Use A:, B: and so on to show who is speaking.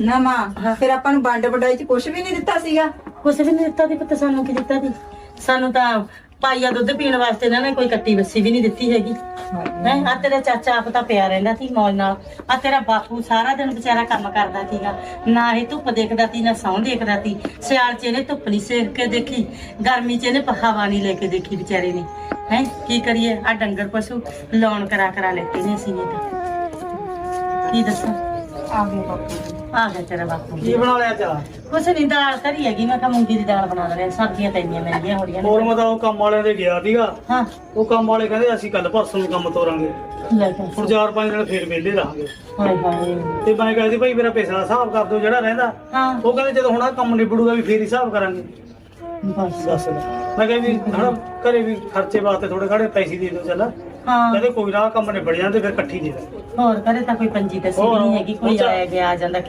A: ਨਾ ਮਾਂ, ਫਿਰ ਆਪਾਂ ਨੂੰ ਵੰਡ ਵਡਾਈ ਚ ਕੁਝ ਵੀ ਨਹੀਂ ਦਿੱਤਾ ਸੀਗਾ।
B: ਕੁਛ ਵੀ ਨਹੀਂ ਦਿੱਤਾ ਦੀ ਪੁੱਤ, ਸਾਨੂੰ ਕੀ ਦਿੱਤਾ ਦੀ ਸਾਨੂੰ ਤਾਂ ਪਾਈਆ ਦੁੱਧ ਪੀਣ ਵਾਸਤੇ ਇਹਨਾਂ ਨੇ ਕੋਈ ਕੱਟੀ ਬੱਸੀ ਵੀ ਨਹੀਂ ਦਿੱਤੀ ਹੈਗੀ। ਹੈ ਆ ਤੇਰਾ ਚਾਚਾ ਆਪ ਤਾਂ ਪਿਆ ਰਹਿੰਦਾ ਸੀ ਮੌਜ ਨਾਲ। ਆ ਤੇਰਾ ਬਾਪੂ ਸਾਰਾ ਦਿਨ ਵਿਚਾਰਾ ਕੰਮ ਕਰਦਾ ਸੀਗਾ। ਨਾ ਇਹ ਧੁੱਪ ਦੇਖਦਾ ਸੀ, ਨਾ ਸੌਂ ਦੇਖਦਾ ਸੀ। ਸਿਆਲ ਚ ਇਹਨੇ ਧੁੱਪ ਨਹੀਂ ਸੇਕ ਕੇ ਦੇਖੀ, ਗਰਮੀ ਚ ਇਹਨੇ ਹਵਾ ਨਹੀਂ ਲੈ ਕੇ ਦੇਖੀ ਵਿਚਾਰੇ ਨੇ। ਹੈ, ਕੀ ਕਰੀਏ? ਆ ਡੰਗਰ ਪਸ਼ੂ ਲਾਉਣ ਕਰਾ ਕਰਾ ਲੈਤੇ ਨੇ ਅਸੀਂ ਨੇ ਤਾਂ ਕੀ ਦੱਸਾਂ?
A: ਆ ਗਏ ਬਾਪੂ
B: ਆ ਗਿਆ ਤੇਰਾ ਬਾਪੂ
C: ਕੀ ਬਣਾ ਲਿਆ ਚਾ
B: ਕੁਛ ਨਹੀਂ ਦਾਲ ਧਰੀ ਹੈਗੀ। ਮੈਂ ਕਿਹਾ ਮੂੰਗੀ ਦੀ ਦਾਲ ਬਣਾ ਲੈਣੇ ਸਬਜ਼ੀਆਂ ਤਾਂ ਇੰਨੀਆਂ ਮਹਿੰਗੀਆਂ ਹੋ ਰਹੀਆਂ
C: ਹੋਰ
B: ਨੇ
C: ਮੈਂ ਤਾਂ ਉਹ ਕੰਮ ਵਾਲਿਆਂ ਦੇ ਗਿਆ ਸੀਗਾ।
B: ਹਾਂ।
C: ਉਹ ਕੰਮ ਵਾਲੇ ਕਹਿੰਦੇ ਅਸੀਂ ਕੱਲ ਪਰਸੋਂ ਨੂੰ ਕੰਮ ਤੋਰਾਂਗੇ।
B: ਲੈ ਕੇ
C: ਹੁਣ ਚਾਰ ਪੰਜ ਦਿਨ ਫੇਰ ਵਿਹਲੇ ਰਹਾਂਗੇ।
B: ਹਾਏ ਹਾਏ।
C: ਤੇ ਮੈਂ ਕਹਿੰਦੀ ਭਾਈ ਮੇਰਾ ਪੈਸਾ ਦਾ ਹਿਸਾਬ ਕਰ ਦਿਓ ਜਿਹੜਾ ਰਹਿੰਦਾ।
B: ਹਾਂ।
C: ਉਹ ਕਹਿੰਦੇ ਜਦੋਂ ਹੁਣ ਆਹ ਕੰਮ ਨਿਬੜੂਗਾ ਵੀ ਫੇਰ ਹੀ ਹਿਸਾਬ ਕਰਾਂਗੇ।
B: ਬਸ।
C: ਦੱਸ ਮੈਂ ਕਿਹਾ ਵੀ ਹਣਾ ਘਰੇ ਵੀ ਖਰਚੇ ਵਾਸਤੇ ਥੋੜੇ ਘੜੇ ਪੈਸੇ ਦੇ ਦਿਓ ਚੱਲ।
B: ਹਾਂ।
C: ਕਹਿੰਦੇ ਕੋਈ ਨਾ ਕੰਮ ਨਿਬੜ ਜਾਂਦੇ ਫਿਰ ਇਕੱਠੀ ਦਾਂਗੇ
B: ਹੋਰ ਕਰੇ ਤਾਂ ਕੋਈ ਪੰਜੀ
C: ਹੋਰ,
B: ਨਹੀਂ ਹੈਗੀ ਕੋਈ
C: ਉਹ ਤਾਂ-
B: ਆਇਆ ਗਿਆ ਜਾਂਦਾ ਕੀ